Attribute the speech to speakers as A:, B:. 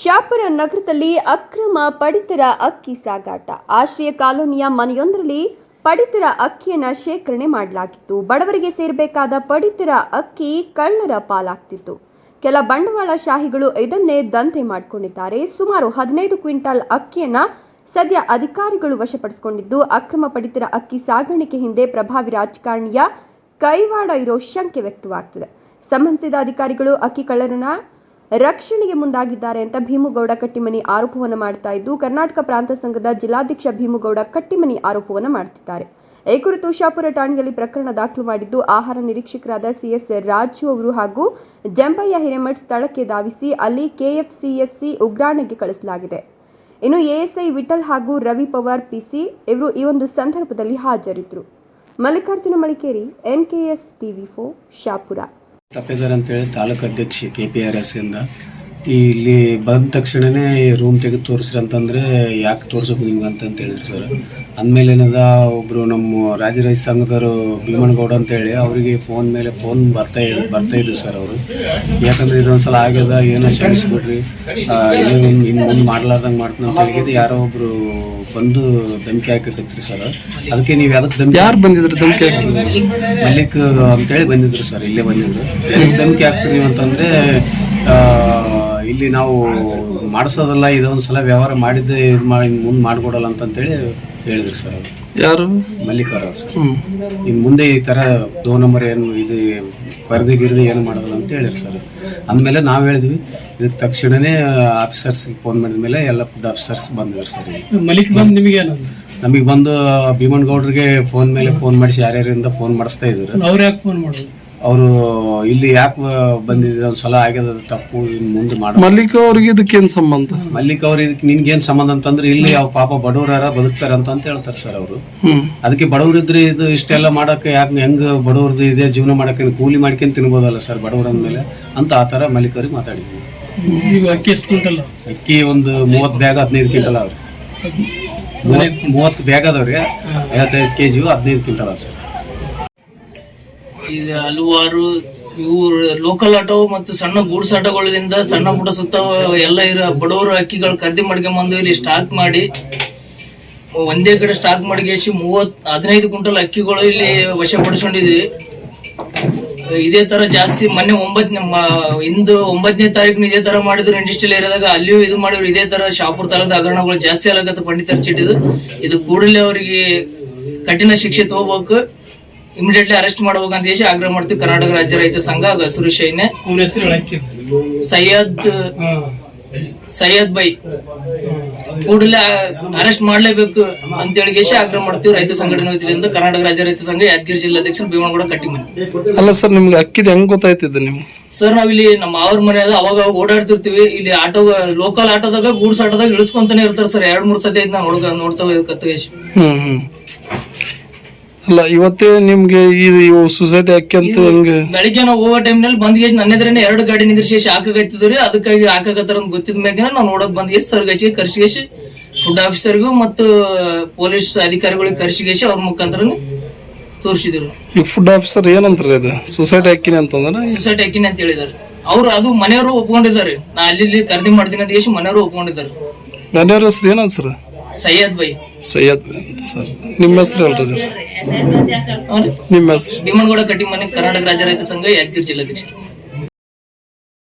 A: ಶಾಪುರ ನಗರದಲ್ಲಿ ಅಕ್ರಮ ಪಡಿತರ ಅಕ್ಕಿ ಸಾಗಾಟ. ಆಶ್ರಯ ಕಾಲೋನಿಯ ಮನೆಯೊಂದರಲ್ಲಿ ಪಡಿತರ ಅಕ್ಕಿಯನ್ನು ಶೇಖರಣೆ ಮಾಡಲಾಗಿತ್ತು. ಬಡವರಿಗೆ ಸೇರಬೇಕಾದ ಪಡಿತರ ಅಕ್ಕಿ ಕಳ್ಳರ ಪಾಲಾಗ್ತಿತ್ತು. ಕೆಲ ಬಂಡವಾಳ ಶಾಹಿಗಳು ಇದನ್ನೇ ದಂಧೆ ಮಾಡಿಕೊಂಡಿದ್ದಾರೆ. ಸುಮಾರು ಹದಿನೈದು ಕ್ವಿಂಟಾಲ್ ಅಕ್ಕಿಯನ್ನು ಸದ್ಯ ಅಧಿಕಾರಿಗಳು ವಶಪಡಿಸಿಕೊಂಡಿದ್ದು, ಅಕ್ರಮ ಪಡಿತರ ಅಕ್ಕಿ ಸಾಗಾಣಿಕೆ ಹಿಂದೆ ಪ್ರಭಾವಿ ರಾಜಕಾರಣಿಯ ಕೈವಾಡ ಇರೋ ಶಂಕೆ ವ್ಯಕ್ತವಾಗ್ತಿದೆ. ಸಂಬಂಧಿಸಿದ ಅಧಿಕಾರಿಗಳು ಅಕ್ಕಿ ಕಳ್ಳರನ್ನ ರಕ್ಷಣೆಗೆ ಮುಂದಾಗಿದ್ದಾರೆ ಅಂತ ಭೀಮುಗೌಡ ಕಟ್ಟಿಮನಿ ಆರೋಪವನ್ನು ಮಾಡ್ತಾ ಇದ್ದು, ಕರ್ನಾಟಕ ಪ್ರಾಂತ ಸಂಘದ ಜಿಲ್ಲಾಧ್ಯಕ್ಷ ಭೀಮುಗೌಡ ಕಟ್ಟಿಮನಿ ಆರೋಪವನ್ನು ಮಾಡ್ತಿದ್ದಾರೆ. ಈ ಕುರಿತು ಶಾಪುರ ಠಾಣೆಯಲ್ಲಿ ಪ್ರಕರಣ ದಾಖಲು ಮಾಡಿದ್ದು, ಆಹಾರ ನಿರೀಕ್ಷಕರಾದ ಸಿಎಸ್ ರಾಜು ಅವರು ಹಾಗೂ ಜಂಬಯ್ಯ ಹಿರೇಮಠ್ ಸ್ಥಳಕ್ಕೆ ಧಾವಿಸಿ, ಅಲ್ಲಿ ಕೆಎಫ್ಸಿಎಸ್ಸಿ ಉಗ್ರಾಣಕ್ಕೆ ಕಳಿಸಲಾಗಿದೆ. ಇನ್ನು ಎಎಸ್ಐ ವಿಠಲ್ ಹಾಗೂ ರವಿ ಪವಾರ್ ಪಿಸಿ ಇವರು ಈ ಒಂದು ಸಂದರ್ಭದಲ್ಲಿ ಹಾಜರಿದ್ದರು ಮಲ್ಲಿಕಾರ್ಜುನ ಮಳಿಕೇರಿ ಎನ್ಕೆಎಸ್ ಟಿವಿ ಫೋ ಶಾಪುರ.
B: ತಪ್ಪೇದಾರ್ ಅಂತೇಳಿ ತಾಲೂಕು ಅಧ್ಯಕ್ಷ ಕೆ ಪಿ ಆರ್ ಎಸ್ ಇಂದ. ಇಲ್ಲಿ ಬಂದ ತಕ್ಷಣನೇ ರೂಮ್ ತೆಗೆದು ತೋರಿಸ್ರಿ ಅಂತಂದ್ರೆ ಯಾಕೆ ತೋರಿಸಬೇಕು ನಿಮ್ಗೆ ಅಂತ ಹೇಳಿದ್ರು ಸರ್. ಅಂದಮೇಲೆ ಏನದ ಒಬ್ಬರು ನಮ್ಮ ರಾಜರೈ ಸಂಘದವರು ಭೀಮನಗೌಡ ಅಂತೇಳಿ ಅವರಿಗೆ ಫೋನ್ ಮೇಲೆ ಫೋನ್ ಬರ್ತಾ ಬರ್ತಾ ಇದ್ರು ಸರ್ ಅವರು ಯಾಕಂದ್ರೆ ಇದೊಂದ್ಸಲ ಆಗ್ಯದ ಏನೋ ಕ್ಷಮಿಸ್ಬಿಡ್ರಿ ಇನ್ನು ಮುಂದೆ ಮಾಡ್ಲಾರ್ದಂಗೆ ಮಾಡ್ತೀನಿ ಅಂತ ಹೇಳಿದ್ದು ಯಾರೋ ಒಬ್ಬರು ಬಂದು ಧಮಕಿ ಹಾಕಕತ್ರಿ ಸರ್ ಅದಕ್ಕೆ ನೀವು ಯಾವ್ದಕ್ಕೆ ಧಮಕಿ
C: ಯಾರು ಬಂದಿದ್ರು ಧಮಕಿ
B: ಮಲ್ಲಿಕ್ ಅಂತೇಳಿ ಬಂದಿದ್ರು ಸರ್ ಇಲ್ಲೇ ಬಂದಿದ್ರು ಧಮಕಿ ಹಾಕ್ತೀರಿ ಅಂತಂದ್ರೆ ಇಲ್ಲಿ ನಾವು ಮಾಡಿಸೋದಲ್ಲ ಇದೊಂದು ಸಲ ವ್ಯವಹಾರ ಮಾಡಿದ್ದೆ ಇದು ಮಾಡಿ ಮುಂದೆ ಮಾಡಿಕೊಡಲ್ಲ ಅಂತಂತೇಳಿ ಹೇಳಿದ್ರು ಸರ್ ಅವರು.
C: ಯಾರು?
B: ಮಲ್ಲಿಕಾರ ಸರ್. ಇನ್ನು ಮುಂದೆ ಈ ಥರ ದೋ ನಂಬರ್ ಏನು ಇದು ಕರೆದಿ ಗಿರ್ದಿ ಏನು ಮಾಡೋದಲ್ಲ ಅಂತ ಹೇಳಿದ್ರು ಸರ್. ಅಂದಮೇಲೆ ನಾವು ಹೇಳಿದ್ವಿ ಇದಕ್ಕೆ ತಕ್ಷಣನೇ ಆಫೀಸರ್ಸ್ಗೆ ಫೋನ್ ಮಾಡಿದ ಮೇಲೆ ಎಲ್ಲ ಫುಡ್ ಆಫೀಸರ್ಸ್ ಬಂದಿದ್ರು ಸರ್ ಇಲ್ಲಿ.
D: ಮಲಿಕ್ ಬಂದು ನಿಮಗೆ
B: ನಮಗೆ ಬಂದು ಭೀಮನ್ ಗೌಡ್ರಿಗೆ ಫೋನ್ ಮೇಲೆ ಫೋನ್ ಮಾಡಿಸಿ ಯಾರ್ಯಾರಿಂದ ಫೋನ್ ಮಾಡಿಸ್ತಾ ಇದ್ರು.
D: ಅವ್ರು ಯಾಕೆ ಫೋನ್ ಮಾಡೋದು?
B: ಅವರು ಇಲ್ಲಿ ಯಾಕೆ ಬಂದಿದ್ರು ಒಂದು ಸಲ ಆಗ್ಯದ ಅದು ತಪ್ಪು ಇನ್ನು ಮುಂದೆ ಮಾಡ
C: ಮಲ್ಲಿಕ ಅವ್ರಿಗೆ ಇದಕ್ಕೇನು ಸಂಬಂಧ?
B: ಮಲ್ಲಿಕ್ ಅವ್ರಿಗೆ ಇದಕ್ಕೆ ನಿನ್ಗೇನ್ ಸಂಬಂಧ ಅಂತಂದ್ರೆ ಇಲ್ಲಿ ಯಾವ ಪಾಪ ಬಡವರ ಬದುಕ್ತಾರ ಅಂತ ಅಂತ ಹೇಳ್ತಾರೆ ಸರ್ ಅವರು.
C: ಹ್ಮ್.
B: ಅದಕ್ಕೆ ಬಡವರಿದ್ರೆ ಇದು ಇಷ್ಟೆಲ್ಲ ಮಾಡಕ್ಕೆ ಯಾಕೆ ಹೆಂಗ್ ಬಡವ್ರದ್ದು ಇದೆ ಜೀವನ ಮಾಡಕ್ಕೆ ಕೂಲಿ ಮಾಡ್ಕೊಂಡು ತಿನ್ಬೋದಲ್ಲ ಸರ್ ಬಡವ್ರ ಅಂದ್ಮೇಲೆ ಅಂತ ಆ ಥರ ಮಲ್ಲಿಕ್ ಅವ್ರಿಗೆ ಮಾತಾಡಿದ್ವಿ.
D: ಈಗ ಅಕ್ಕಿ ಎಷ್ಟು ಕ್ವಿಂಟಲ್?
B: ಅಕ್ಕಿ ಒಂದು ಮೂವತ್ತು ಬ್ಯಾಗ್ ಹದಿನೈದು ಕ್ವಿಂಟಲ್ ಅವ್ರಿ. ಮೂವತ್ತು ಬ್ಯಾಗ್ ಅದಾವ್ರಿ ಐವತ್ತೈದು ಕೆ ಜಿ ಹದಿನೈದು ಕ್ವಿಂಟಲ್ ಸರ್.
E: ಈಗ ಹಲವಾರು ಇವರು ಲೋಕಲ್ ಆಟೋ ಮತ್ತು ಸಣ್ಣ ಗೂಡ್ಸ್ ಆಟೋಗಳಿಂದ ಸಣ್ಣ ಪುಟ್ಟ ಸುತ್ತ ಎಲ್ಲ ಇರೋ ಬಡವರು ಅಕ್ಕಿಗಳು ಖರೀದಿ ಮಾಡ್ಕೊಂಬಂದು ಇಲ್ಲಿ ಸ್ಟಾಕ್ ಮಾಡಿ, ಒಂದೇ ಕಡೆ ಸ್ಟಾಕ್ ಮಾಡಿಗೆಸಿ ಮೂವತ್ ಹದಿನೈದು ಕ್ವಿಂಟಲ್ ಅಕ್ಕಿಗಳು ಇಲ್ಲಿ ವಶಪಡಿಸ್ಕೊಂಡಿದ್ವಿ. ಇದೇ ತರ ಜಾಸ್ತಿ ಮೊನ್ನೆ ಒಂಬತ್ತನೇ ಇಂದು ಒಂಬತ್ತನೇ ತಾರೀಕು ಇದೇ ತರ ಮಾಡಿದ್ರು ಇಂಡಸ್ಟ್ರಿಯಲ್ ಏರಿಯಾದಾಗ ಅಲ್ಲಿಯೂ ಇದು ಮಾಡಿದ್ರು, ಇದೇ ತರ ಶಾಪುರ್ ತರದ ಹಗರಣಗಳು ಜಾಸ್ತಿ ಆಗತ್ತ ಪಂಡಿತರ ಚಿಟ್ಟಿದ್ದು ಇದು ಕೂಡಲೇ ಅವರಿಗೆ ಕಠಿಣ ಶಿಕ್ಷೆ ತಗೋಬೇಕು. ಇಮಿಡಿಯೇಟ್ಲಿ ಅರೆಸ್ಟ್ ಮಾಡ್ಬೇಕಂತ ಹೇಳಿ ಆಗ್ರಹ ಮಾಡ್ತೀವಿ. ಕರ್ನಾಟಕ ರಾಜ್ಯ ರೈತ ಸಂಘ ಹಾಗೂ ಹಸಿರು
D: ಅಕ್ಕಿ
E: ಸೈಯದ್ ಸೈಯದ್ ಬೈ. ಕೂಡಲೇ ಅರೆಸ್ಟ್ ಮಾಡ್ಲೇಬೇಕು ಅಂತ ಹೇಳಿ ಆಗ್ರಹ ಮಾಡ್ತೀವಿ ರೈತ ಸಂಘಟನೆ ವತಿಯಿಂದ. ಕರ್ನಾಟಕ ರಾಜ್ಯ ರೈತ ಸಂಘ ಯಾದಗಿರಿ ಜಿಲ್ಲಾಧ್ಯಕ್ಷ ಭೀಮನಗೌಡ ಕಟ್ಟಿಮನಿ
C: ಅಲ್ಲ ಸರ್ ನಿಮ್ಗೆ ಅಕ್ಕಿದ ಹೆಂಗ್ ಗೊತ್ತಾಯ್ತಿದ್ದು ನಿಮ್ಗೆ?
E: ಸರ್ ನಾವಿಲ್ಲಿ ನಮ್ಮ ಅವ್ರ ಮನೆ ಅದ ಅವಾಗ ಓಡಾಡ್ತಿರ್ತೀವಿ. ಇಲ್ಲಿ ಆಟೋ ಲೋಕಲ್ ಆಟೋದಾಗ ಗೂಡ್ಸ್ ಆಟೋದಾಗ ಇಳಿಸ್ಕೊಂತಾನೆ ಇರ್ತಾರೆ ಸರ್. ಎರಡ್ ಮೂರ್ ಸತಿ ಆಯ್ತು ನಾವು ನೋಡ್ಕ ನೋಡ್ತಾ ಕತ್ತಗೇಶ್.
C: ಹ್ಮ್ ಹ್ಮ್. ಅಲ್ಲ ಇವತ್ತೇ ನಿಮ್ಗೆ ಈ ಇವು ಅಂತ ಹೆಂಗ
E: ಬೆಳಿಗ್ಗೆ ನಾವು ಹೋಗೋ ಟೈಮ್ನಲ್ಲಿ ಬಂದ್ ಗೇಜ್ ನನ್ನ ಎರಡು ಗಾಡಿ ನಿಂದ್ರಿಸಿ ಹಾಕಾಗತ್ತಿದ್ರಿ ಅದಕ್ಕಾಗಿ ಹಾಕಾಗತ್ತಾರ ಅಂತ ಗೊತ್ತಿದ ಮ್ಯಾಗ ನಾವು ನೋಡಕ್ ಬಂದ್ ಗೇಜ್ ಸರ್ ಗಚ್ಚಿ ಕರ್ಸಿಗೇಸಿ ಫುಡ್ ಆಫೀಸರ್ಗೂ ಮತ್ತು ಪೊಲೀಸ್ ಅಧಿಕಾರಿಗಳಿಗೆ ಕರ್ಸಿಗೇಸಿ ಅವ್ರ ಮುಖಾಂತರ ತೋರಿಸಿದ್ರು
C: ಈ ಫುಡ್ ಆಫೀಸರ್ ಏನಂತಾರೆ ಇದು? ಸೊಸೈಟಿ ಹಾಕಿನಿ ಅಂತಂದ್ರೆ?
E: ಸೊಸೈಟಿ ಹಾಕಿನಿ ಅಂತ ಹೇಳಿದಾರೆ. ಅವ್ರು ಅದು ಮನೆಯವರು ಒಪ್ಕೊಂಡಿದ್ದಾರೆ ನಾ ಅಲ್ಲಿ ಇಲ್ಲಿ ಖರೀದಿ ಮಾಡ್ತೀನಿ ಅಂತ ಹೇಳಿ ಮನೆಯವರು ಒಪ್ಕೊಂಡಿದ್ದಾರೆ
C: ಮನೆಯವ್ರ ಹೆಸರು ಏನಂತ sir
E: Syed by
C: Syed sir ನಿಮ್ಮ ಹೆಸರು ಹೇಳ್ರಿ ಸರ್. ನಿಮ್ಮ ಹೆಸರು?
E: ಭೀಮನಗೌಡ ಕಟ್ಟಿಮನೆ ಕರ್ನಾಟಕ ರಾಜ್ಯ ರೈತ ಸಂಘ ಯಾದಗಿರಿ ಜಿಲ್ಲಾಧ್ಯಕ್ಷರು.